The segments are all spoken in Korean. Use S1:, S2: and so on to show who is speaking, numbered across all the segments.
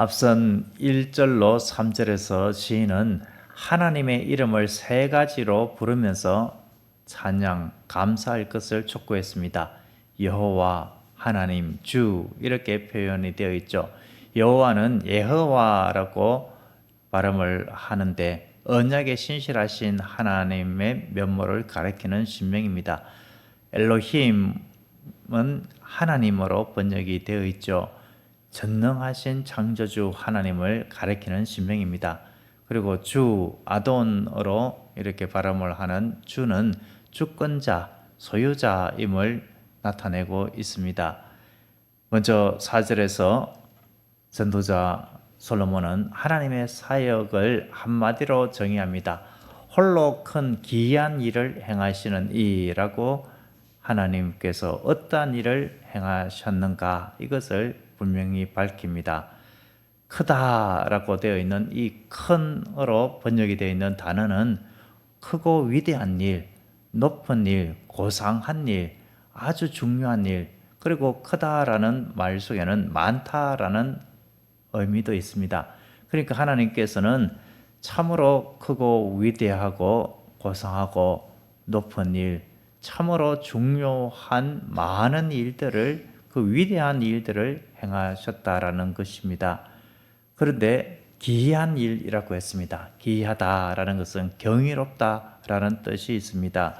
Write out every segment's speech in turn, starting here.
S1: 앞선 1절로 3절에서 시인은 하나님의 이름을 세 가지로 부르면서 찬양, 감사할 것을 촉구했습니다. 여호와, 하나님, 주 이렇게 표현이 되어 있죠. 여호와는 예허와라고 발음을 하는데 언약에 신실하신 하나님의 면모를 가리키는 신명입니다. 엘로힘은 하나님으로 번역이 되어 있죠. 전능하신 창조주 하나님을 가리키는 신명입니다. 그리고 주 아돈으로 이렇게 발음을 하는 주는 주권자, 소유자임을 나타내고 있습니다. 먼저 4절에서 전도자 솔로몬은 하나님의 사역을 한마디로 정의합니다. 홀로 큰 기이한 일을 행하시는 이라고 하나님께서 어떠한 일을 행하셨는가 이것을 분명히 밝힙니다. 크다라고 되어 있는 이 큰으로 번역이 되어 있는 단어는 크고 위대한 일, 높은 일, 고상한 일, 아주 중요한 일, 그리고 크다라는 말 속에는 많다라는 의미도 있습니다. 그러니까 하나님께서는 참으로 크고 위대하고 고상하고 높은 일, 참으로 중요한 많은 일들을 그 위대한 일들을 행하셨다라는 것입니다. 그런데 기이한 일이라고 했습니다. 기이하다라는 것은 경이롭다라는 뜻이 있습니다.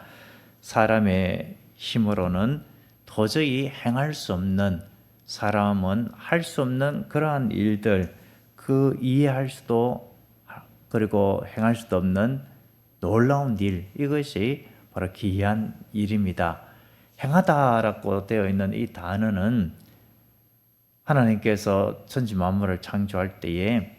S1: 사람의 힘으로는 도저히 행할 수 없는 사람은 할 수 없는 그러한 일들 그 이해할 수도 그리고 행할 수도 없는 놀라운 일 이것이 바로 기이한 일입니다. 행하다라고 되어 있는 이 단어는 하나님께서 천지 만물을 창조할 때에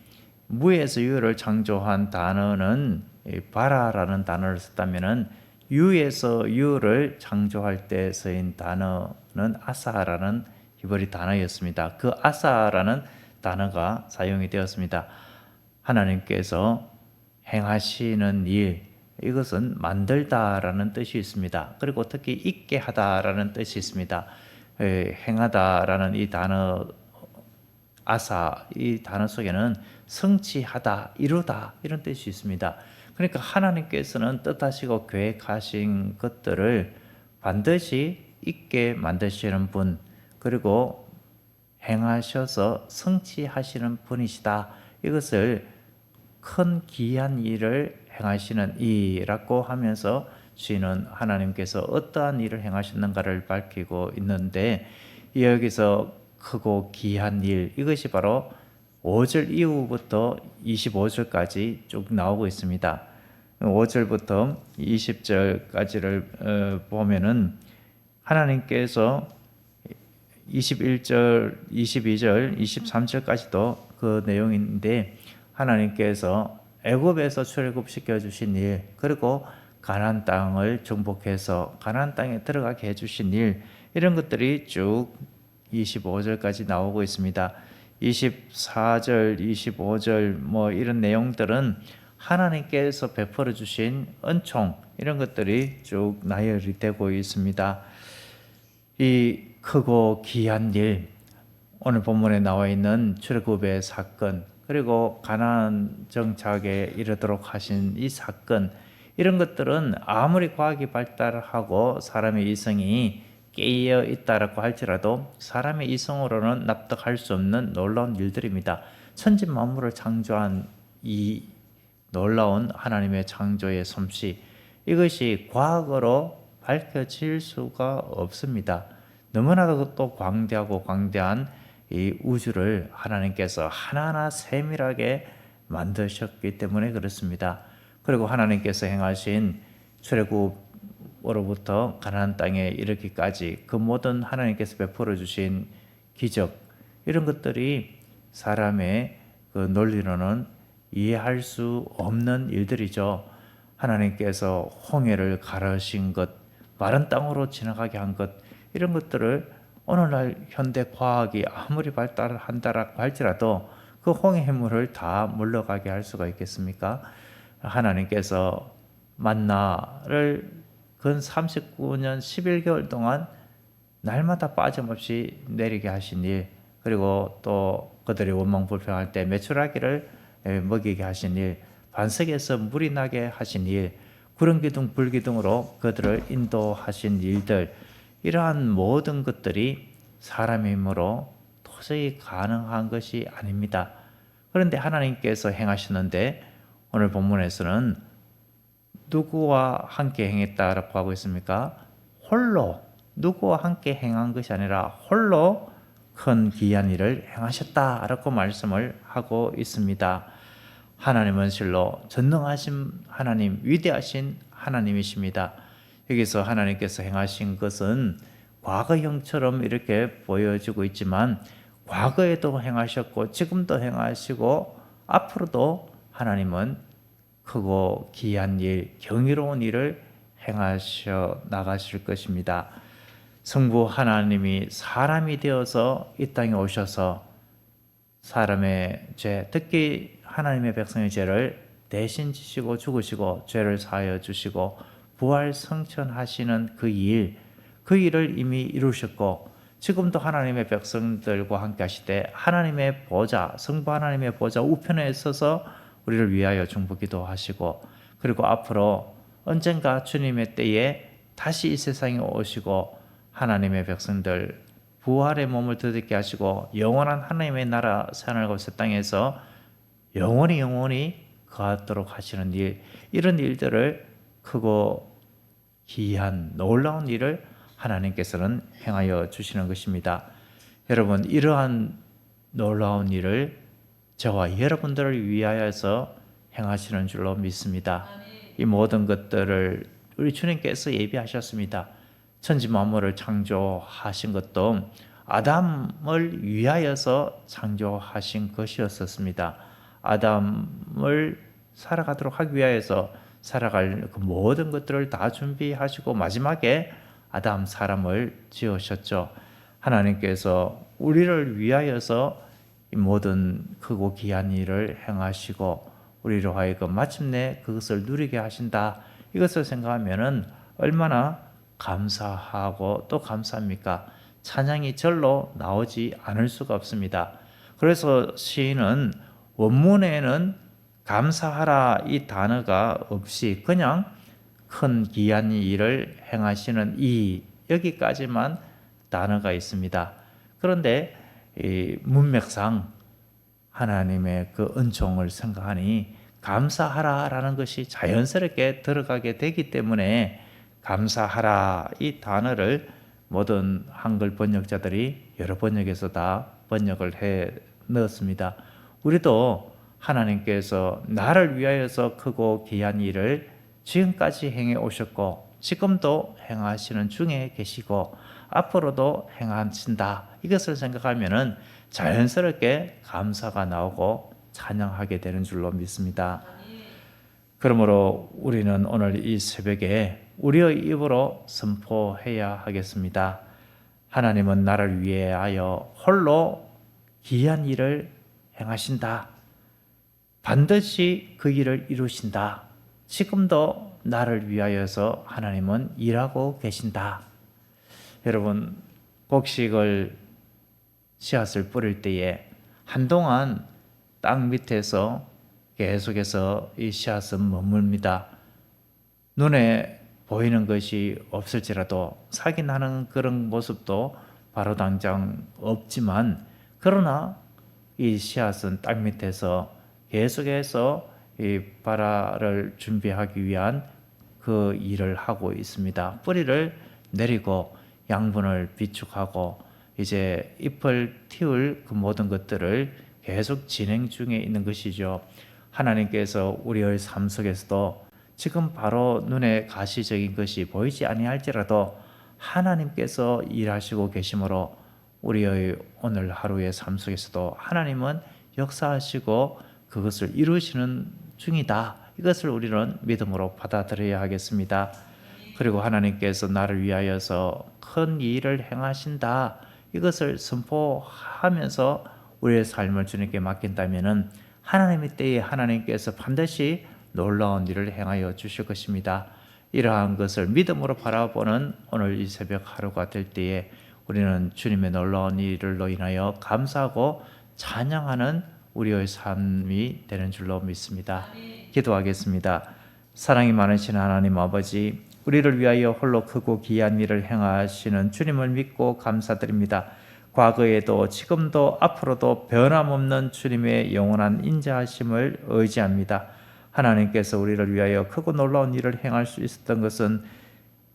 S1: 무에서 유를 창조한 단어는 바라라는 단어를 썼다면은 유에서 유를 창조할 때 쓰인 단어는 아사라는 히브리 단어였습니다. 그 아사라는 단어가 사용이 되었습니다. 하나님께서 행하시는 일 이것은 만들다라는 뜻이 있습니다. 그리고 특히 있게 하다라는 뜻이 있습니다. 행하다라는 이 단어 아사 이 단어 속에는 성취하다, 이루다 이런 뜻이 있습니다. 그러니까 하나님께서는 뜻하시고 계획하신 것들을 반드시 있게 만드시는 분 그리고 행하셔서 성취하시는 분이시다. 이것을 큰 귀한 일을 행하시는 이라고 하면서 주인은 하나님께서 어떠한 일을 행하셨는가를 밝히고 있는데 여기서 크고 귀한 일 이것이 바로 5절 이후부터 25절까지 쭉 나오고 있습니다. 5절부터 20절까지를 어, 보면은 하나님께서 21절, 22절, 23절까지도 그 내용인데 하나님께서 애굽에서 출애굽시켜 주신 일 그리고 가나안 땅을 정복해서 가나안 땅에 들어가게 해 주신 일 이런 것들이 쭉 25절까지 나오고 있습니다. 24절, 25절 뭐 이런 내용들은 하나님께서 베풀어 주신 은총 이런 것들이 쭉 나열이 되고 있습니다. 이 크고 귀한 일 오늘 본문에 나와 있는 출애굽의 사건 그리고 가나안 정착에 이르도록 하신 이 사건 이런 것들은 아무리 과학이 발달하고 사람의 이성이 깨어 있다라고 할지라도 사람의 이성으로는 납득할 수 없는 놀라운 일들입니다. 천지 만물을 창조한 이 놀라운 하나님의 창조의 솜씨 이것이 과학으로 밝혀질 수가 없습니다. 너무나도 또 광대하고 광대한 이 우주를 하나님께서 하나하나 세밀하게 만드셨기 때문에 그렇습니다. 그리고 하나님께서 행하신 출애굽으로부터 가나안 땅에 이르기까지 그 모든 하나님께서 베풀어 주신 기적 이런 것들이 사람의 그 논리로는 이해할 수 없는 일들이죠. 하나님께서 홍해를 가르신 것, 마른 땅으로 지나가게 한 것, 이런 것들을 오늘날 현대 과학이 아무리 발달한다라고 할지라도 그 홍해 해물을 다 물러가게 할 수가 있겠습니까? 하나님께서 만나를 근 39년 11개월 동안 날마다 빠짐없이 내리게 하신 일, 그리고 또 그들이 원망 불평할 때 메추라기를 에, 먹이게 하신 일, 반석에서 물이 나게 하신 일, 구름 기둥 불 기둥으로 그들을 인도하신 일들 이러한 모든 것들이 사람의 힘으로 도저히 가능한 것이 아닙니다. 그런데 하나님께서 행하시는데 오늘 본문에서는 누구와 함께 행했다라고 하고 있습니까? 홀로 누구와 함께 행한 것이 아니라 홀로 큰 기이한 일을 행하셨다라고 말씀을 하고 있습니다. 하나님은 실로 전능하신 하나님, 위대하신 하나님이십니다. 여기서 하나님께서 행하신 것은 과거형처럼 이렇게 보여지고 있지만 과거에도 행하셨고 지금도 행하시고 앞으로도 하나님은 크고 기이한 일, 경이로운 일을 행하셔 나가실 것입니다. 성부 하나님이 사람이 되어서 이 땅에 오셔서 사람의 죄, 특히 하나님의 백성의 죄를 대신 지시고 죽으시고 죄를 사하여 주시고 부활 성천하시는 그 일, 그 일을 이미 이루셨고 지금도 하나님의 백성들과 함께 하시되 하나님의 보좌, 성부 하나님의 보좌 우편에 있어서 우리를 위하여 중보기도 하시고 그리고 앞으로 언젠가 주님의 때에 다시 이 세상에 오시고 하나님의 백성들 부활의 몸을 드럽게 하시고 영원한 하나님의 나라 산을 곳의 땅에서 영원히 영원히 거하도록 하시는 일 이런 일들을 크고 기이한 놀라운 일을 하나님께서는 행하여 주시는 것입니다. 여러분 이러한 놀라운 일을 저와 여러분들을 위하여서 행하시는 줄로 믿습니다. 이 모든 것들을 우리 주님께서 예비하셨습니다. 천지 만물을 창조하신 것도 아담을 위하여서 창조하신 것이었었습니다. 아담을 살아가도록 하기 위하여서 살아갈 그 모든 것들을 다 준비하시고 마지막에 아담 사람을 지으셨죠. 하나님께서 우리를 위하여서 이 모든 크고 귀한 일을 행하시고 우리로 하여금 마침내 그것을 누리게 하신다. 이것을 생각하면은 얼마나 감사하고 또 감사합니까? 찬양이 절로 나오지 않을 수가 없습니다. 그래서 시인은 원문에는 감사하라 이 단어가 없이 그냥 큰 귀한 일을 행하시는 이 여기까지만 단어가 있습니다. 그런데 이 문맥상 하나님의 그 은총을 생각하니 감사하라라는 것이 자연스럽게 들어가게 되기 때문에 감사하라 이 단어를 모든 한글 번역자들이 여러 번역에서 다 번역을 해 넣었습니다. 우리도 하나님께서 나를 위하여서 크고 귀한 일을 지금까지 행해 오셨고 지금도 행하시는 중에 계시고 앞으로도 행하신다. 이것을 생각하면은 자연스럽게 감사가 나오고 찬양하게 되는 줄로 믿습니다. 그러므로 우리는 오늘 이 새벽에 우리의 입으로 선포해야 하겠습니다. 하나님은 나를 위하여 홀로 귀한 일을 행하신다. 반드시 그 일을 이루신다. 지금도 나를 위하여서 하나님은 일하고 계신다. 여러분, 곡식을 씨앗을 뿌릴 때에 한동안 땅 밑에서 계속해서 이 씨앗은 머뭅니다. 눈에 보이는 것이 없을지라도 사기나는 그런 모습도 바로 당장 없지만 그러나 이 씨앗은 땅 밑에서 계속해서 이 발화를 준비하기 위한 그 일을 하고 있습니다. 뿌리를 내리고 양분을 비축하고 이제 잎을 틔울 그 모든 것들을 계속 진행 중에 있는 것이죠. 하나님께서 우리의 삶 속에서도 지금 바로 눈에 가시적인 것이 보이지 아니할지라도 하나님께서 일하시고 계심으로 우리의 오늘 하루의 삶 속에서도 하나님은 역사하시고 그것을 이루시는 중이다. 이것을 우리는 믿음으로 받아들여야 하겠습니다. 그리고 하나님께서 나를 위하여서 큰 일을 행하신다. 이것을 선포하면서 우리의 삶을 주님께 맡긴다면은 하나님의 때에 하나님께서 반드시 놀라운 일을 행하여 주실 것입니다. 이러한 것을 믿음으로 바라보는 오늘 이 새벽 하루가 될 때에 우리는 주님의 놀라운 일을 인하여 감사하고 찬양하는 우리의 삶이 되는 줄로 믿습니다. 기도하겠습니다. 사랑이 많으신 하나님 아버지, 우리를 위하여 홀로 크고 귀한 일을 행하시는 주님을 믿고 감사드립니다. 과거에도 지금도 앞으로도 변함없는 주님의 영원한 인자하심을 의지합니다. 하나님께서 우리를 위하여 크고 놀라운 일을 행할 수 있었던 것은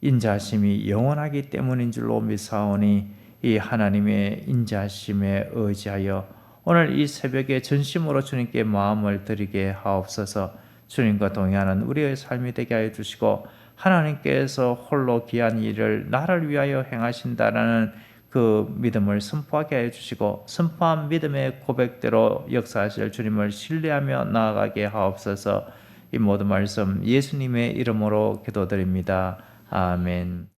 S1: 인자하심이 영원하기 때문인 줄로 믿사오니 이 하나님의 인자하심에 의지하여 오늘 이 새벽에 전심으로 주님께 마음을 드리게 하옵소서 주님과 동행하는 우리의 삶이 되게 하여 주시고 하나님께서 홀로 귀한 일을 나를 위하여 행하신다라는 그 믿음을 선포하게 하여 주시고 선포한 믿음의 고백대로 역사하실 주님을 신뢰하며 나아가게 하옵소서 이 모든 말씀 예수님의 이름으로 기도드립니다. 아멘.